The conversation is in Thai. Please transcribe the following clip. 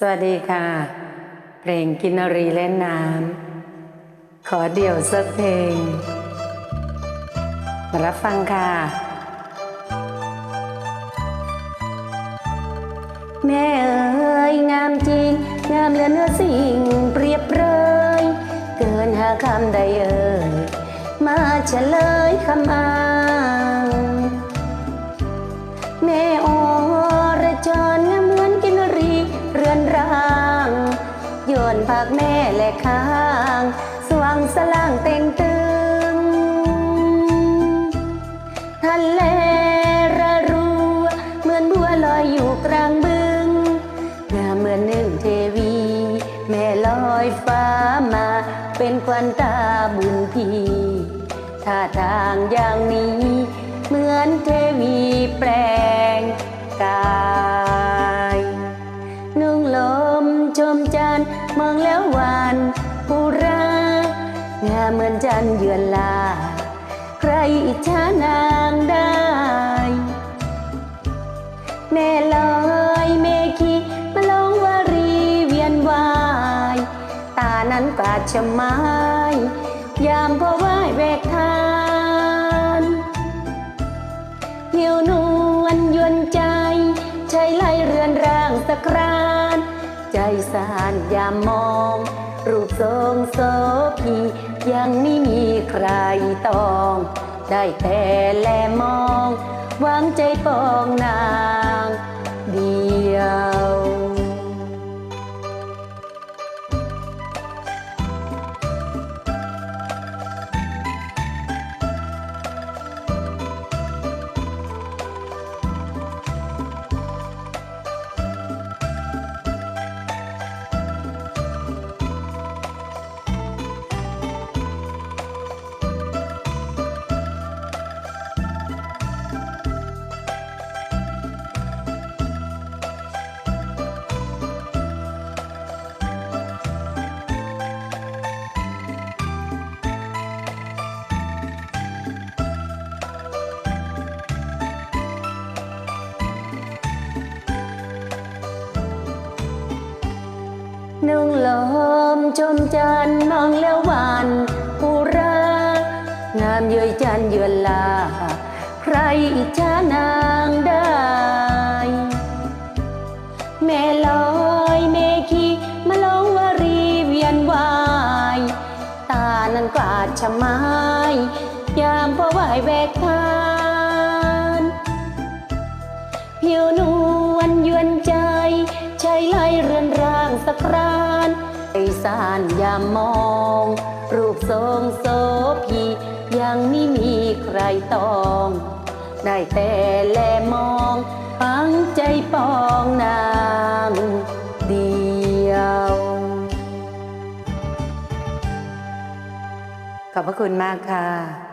สวัสดีค่ะ เพลงกินรีเล่นน้ำขอเดี่ยวสักเพลง มารับฟังค่ะ แม่เอ๋ยงามจริง งามเหลือเนื้อสิ่งเปรียบเปรยเกินหาคำใดเอ่ยมาเฉลยคำอา นผักแม่และข้างสว่างสล่างเต่งตึงทะเลระรัวเหมือนบัวลอยอยู่กลางบึงงามเหมือนหนึ่งเทวี แม่ลอยฟ้ามา เป็นควันตาบุญพีท่าทางอย่างนี้ เหมือนเทวีแปล จันเยือนลา ใครอิจฉานางได้ แม่ลอยเมคีมาลงวารีเวียนวาย ตานั้นกาดชะม้ยามพอไหวแวกทานเหี่ยวนวลยวนใจ ใช้ไล่เรือนร่างสกราน ใจสานยามมอง รูปทรงโสพียังไม่มีใครตอง ได้แต่แลมองวางใจปองนาง นุ่งลมชมจันมองแล้วหวานผู้รักงามเย้ยจันเยือนลา ใครอิจฉานางได้ แม่ลอยเมคีมาลงวารีเวียนวายตานั้นกวาดชะไม้ยามพอไหวแวกทานผิวนวลยวนใจใช้ไล่เรือนร่างสครา สานยามมอง รูปทรงโสพียังไม่มีใครต้อง ได้แต่แลมองฟังใจปองนางเดียว ขอบพระคุณมากค่ะ